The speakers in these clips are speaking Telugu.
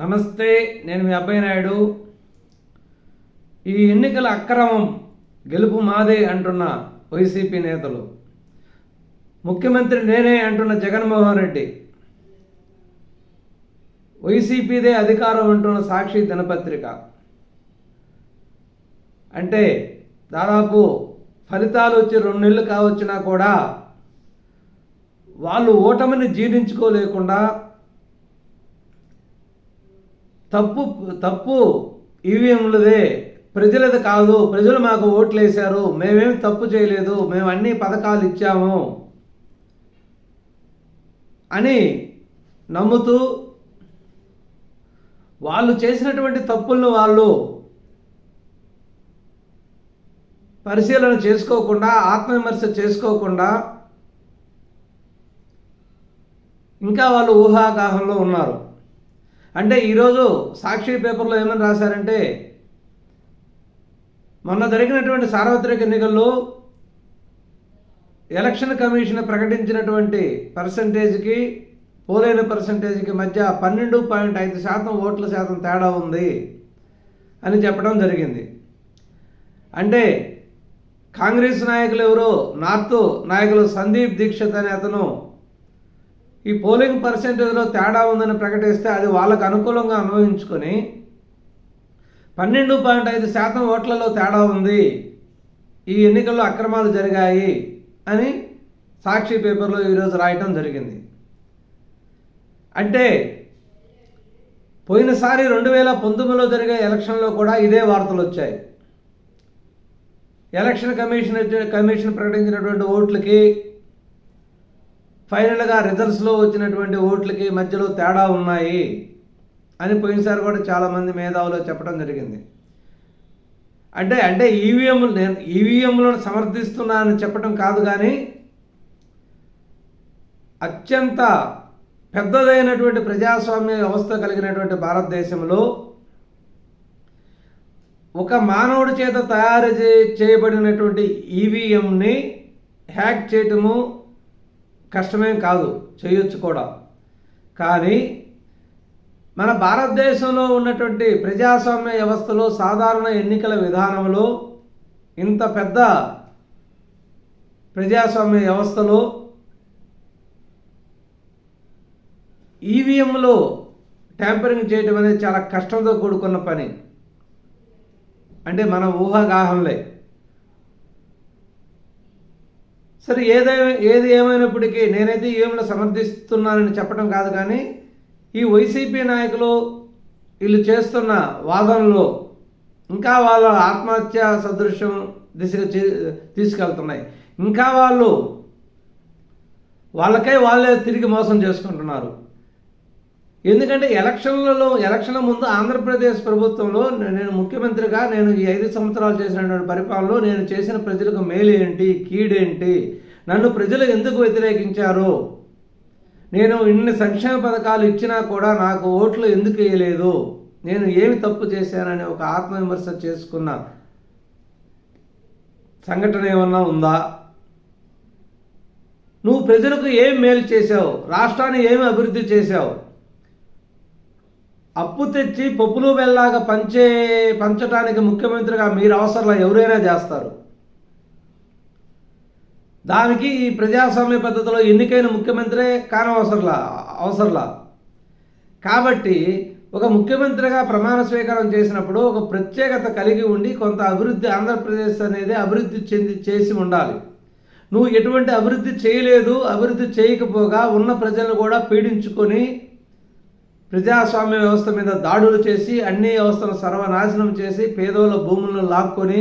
నమస్తే నేను మీ అబ్బాయి నాయుడు. ఈ ఎన్నికల అక్రమం గెలుపు మాదే అంటున్న వైసీపీ నేతలు. ముఖ్యమంత్రి నేనే అంటున్న జగన్మోహన్ రెడ్డి. వైసీపీదే అధికారం అంటున్న సాక్షి దినపత్రిక. అంటే దాదాపు ఫలితాలు వచ్చి రెండు నెలలు కావచ్చినా కూడా వాళ్ళు ఓటమిని జీర్ణించుకోలేకుండా తప్పు తప్పు ఈవీఎంలదే ప్రజలది కాదు. ప్రజలు మాకు ఓట్లు వేశారు మేమేమి తప్పు చేయలేదు. మేము అన్ని పథకాలు ఇచ్చాము అని నమ్ముతూ వాళ్ళు చేసినటువంటి తప్పులను వాళ్ళు పరిశీలన చేసుకోకుండా ఆత్మవిమర్శ చేసుకోకుండా ఇంకా వాళ్ళు ఊహాగాహంలో ఉన్నారు. అంటే ఈరోజు సాక్షి పేపర్లో ఏమని రాశారంటే మొన్న జరిగినటువంటి సార్వత్రిక ఎన్నికల్లో ఎలక్షన్ కమిషన్ ప్రకటించినటువంటి పర్సంటేజ్కి పోలైన పర్సంటేజ్కి మధ్య పన్నెండు పాయింట్ ఐదు శాతం ఓట్ల శాతం తేడా ఉంది అని చెప్పడం జరిగింది. అంటే కాంగ్రెస్ నాయకులు ఎవరో? నార్త్ నాయకులు సందీప్ దీక్షిత్ అనే అతను ఈ పోలింగ్ పర్సెంటేజ్లో తేడా ఉందని ప్రకటిస్తే అది వాళ్ళకు అనుకూలంగా అనుభవించుకొని పన్నెండు పాయింట్ ఐదు శాతం ఓట్లలో తేడా ఉంది. ఈ ఎన్నికల్లో అక్రమాలు జరిగాయి అని సాక్షి పేపర్లో ఈరోజు రాయటం జరిగింది. అంటే పోయినసారి రెండు వేల పంతొమ్మిదిలో జరిగే ఎలక్షన్లో కూడా ఇదే వార్తలు వచ్చాయి. ఎలక్షన్ కమిషన్ కమిషన్ ప్రకటించినటువంటి ఓట్లకి ఫైనల్గా రిజల్ట్స్లో వచ్చినటువంటి ఓట్లకి మధ్యలో తేడా ఉన్నాయి అని పోయినసారి కూడా చాలామంది మేధావులు చెప్పడం జరిగింది. అంటే అంటే ఈవీఎంలు నేను ఈవీఎంలను సమర్థిస్తున్నానని చెప్పడం కాదు కానీ అత్యంత పెద్దదైనటువంటి ప్రజాస్వామ్య వ్యవస్థ కలిగినటువంటి భారతదేశంలో ఒక మానవుడి చేత తయారు చే చేయబడినటువంటి ఈవీఎంని హ్యాక్ చేయటము కష్టమేం కాదు చేయొచ్చు కూడా. కానీ మన భారతదేశంలో ఉన్నటువంటి ప్రజాస్వామ్య వ్యవస్థలో సాధారణ ఎన్నికల విధానంలో ఇంత పెద్ద ప్రజాస్వామ్య వ్యవస్థలో ఈవీఎంలో ట్యాంపరింగ్ చేయడం అనేది చాలా కష్టంతో కూడుకున్న పని. అంటే మన ఊహాగాహంలే సరే ఏదైనా ఏది ఏమైనప్పటికీ నేనైతే ఈవీఎంలో సమర్థిస్తున్నానని చెప్పడం కాదు కానీ ఈ వైసీపీ నాయకులు వీళ్ళు చేస్తున్న వాదనలో ఇంకా వాళ్ళ ఆత్మహత్య సదృశ్యం దిశగా తీసుకెళ్తున్నాయి. ఇంకా వాళ్ళు వాళ్ళకై వాళ్ళే తిరిగి మోసం చేసుకుంటున్నారు. ఎందుకంటే ఎలక్షన్లలో ఎలక్షన్ల ముందు ఆంధ్రప్రదేశ్ ప్రభుత్వంలో నేను ముఖ్యమంత్రిగా నేను ఈ ఐదు సంవత్సరాలు చేసినటువంటి పరిపాలనలో నేను చేసిన ప్రజలకు మేలు ఏంటి కీడేంటి నన్ను ప్రజలు ఎందుకు వ్యతిరేకించారు? నేను ఇన్ని సంక్షేమ పథకాలు ఇచ్చినా కూడా నాకు ఓట్లు ఎందుకు వేయలేదు? నేను ఏమి తప్పు చేశానని ఒక ఆత్మవిమర్శ చేసుకున్న సంఘటన ఏమన్నా ఉందా? నువ్వు ప్రజలకు ఏం మేలు చేశావు? రాష్ట్రాన్ని ఏమి అభివృద్ధి చేశావు? అప్పు తెచ్చి పప్పులు బెల్లాగా పంచే పంచడానికి ముఖ్యమంత్రిగా మీరు అవసరంలా ఎవరైనా చేస్తారు. దానికి ఈ ప్రజాస్వామ్య పద్ధతిలో ఎన్నికైన ముఖ్యమంత్రే కానవసరంలా అవసరంలా. కాబట్టి ఒక ముఖ్యమంత్రిగా ప్రమాణ స్వీకారం చేసినప్పుడు ఒక ప్రత్యేకత కలిగి ఉండి కొంత అభివృద్ధి ఆంధ్రప్రదేశ్ అనేది అభివృద్ధి చెంది చేసి ఉండాలి. నువ్వు ఎటువంటి అభివృద్ధి చేయలేదు అభివృద్ధి చేయకపోగా ఉన్న ప్రజలను కూడా పీడించుకొని ప్రజాస్వామ్య వ్యవస్థ మీద దాడులు చేసి అన్ని వ్యవస్థను సర్వనాశనం చేసి పేదోళ్ళ భూములను లాక్కొని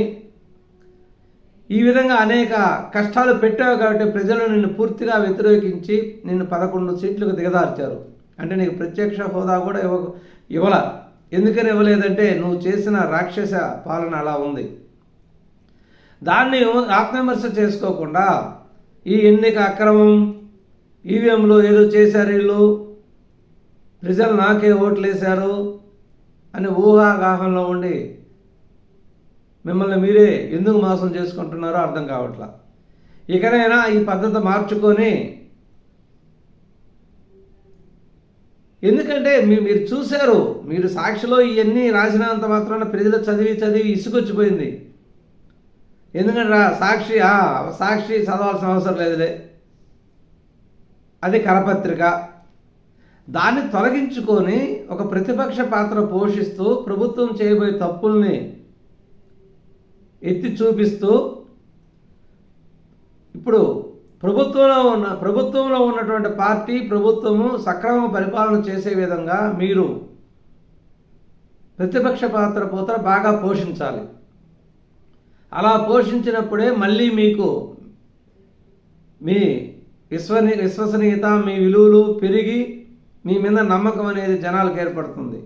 ఈ విధంగా అనేక కష్టాలు పెట్టావు కాబట్టి ప్రజలు నిన్ను పూర్తిగా వ్యతిరేకించి నిన్ను పదకొండు సీట్లకు దిగదార్చారు. అంటే నీకు ప్రత్యక్ష హోదా కూడా ఇవ్వ ఇవ్వల. ఎందుకని ఇవ్వలేదంటే నువ్వు చేసిన రాక్షస పాలన అలా ఉంది. దాన్ని ఆత్మవిమర్శ చేసుకోకుండా ఈ ఎన్నిక అక్రమం ఈవీఎంలో ఏదో చేశారు వీళ్ళు ప్రజలు నాకే ఓట్లు వేశారు అని ఊహాగాహంలో ఉండి మిమ్మల్ని మీరే ఎందుకు మోసం చేసుకుంటున్నారో అర్థం కావట్లా. ఇకనైనా ఈ పద్ధతి మార్చుకొని ఎందుకంటే మీ- మీరు చూశారు మీరు సాక్షిలో ఇవన్నీ రాసినంత మాత్రాన ప్రజలు చదివి చదివి ఇసుకొచ్చిపోయింది. ఎందుకంటే రా సాక్షి సాక్షి చదవాల్సిన అవసరం లేదులే. అది కరపత్రిక. దాన్ని తొలగించుకొని ఒక ప్రతిపక్ష పాత్ర పోషిస్తూ ప్రభుత్వం చేయబోయే తప్పుల్ని ఎత్తి చూపిస్తూ ఇప్పుడు ప్రభుత్వంలో ఉన్న ప్రభుత్వంలో ఉన్నటువంటి పార్టీ ప్రభుత్వము సక్రమ పరిపాలన చేసే విధంగా మీరు ప్రతిపక్ష పాత్ర పోత బాగా పోషించాలి. అలా పోషించినప్పుడే మళ్ళీ మీకు మీ విశ్వని విశ్వసనీయత మీ విలువలు పెరిగి మీ మీద నమ్మకం అనేది జనాలకు ఏర్పడుతుంది.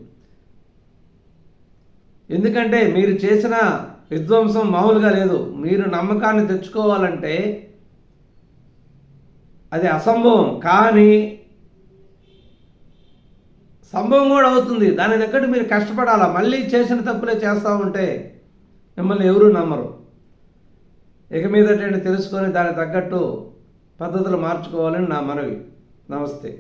ఎందుకంటే మీరు చేసిన విధ్వంసం మామూలుగా లేదు. మీరు నమ్మకాన్ని తెచ్చుకోవాలంటే అది అసంభవం. కానీ సంభవం కూడా అవుతుంది. దాని తగ్గట్టు మీరు కష్టపడాలా? మళ్ళీ చేసిన తప్పులే చేస్తూ ఉంటే మిమ్మల్ని ఎవరూ నమ్మరు. ఇక మీద తెలుసుకొని దానికి తగ్గట్టు పద్ధతులు మార్చుకోవాలని నా మనవి. నమస్తే.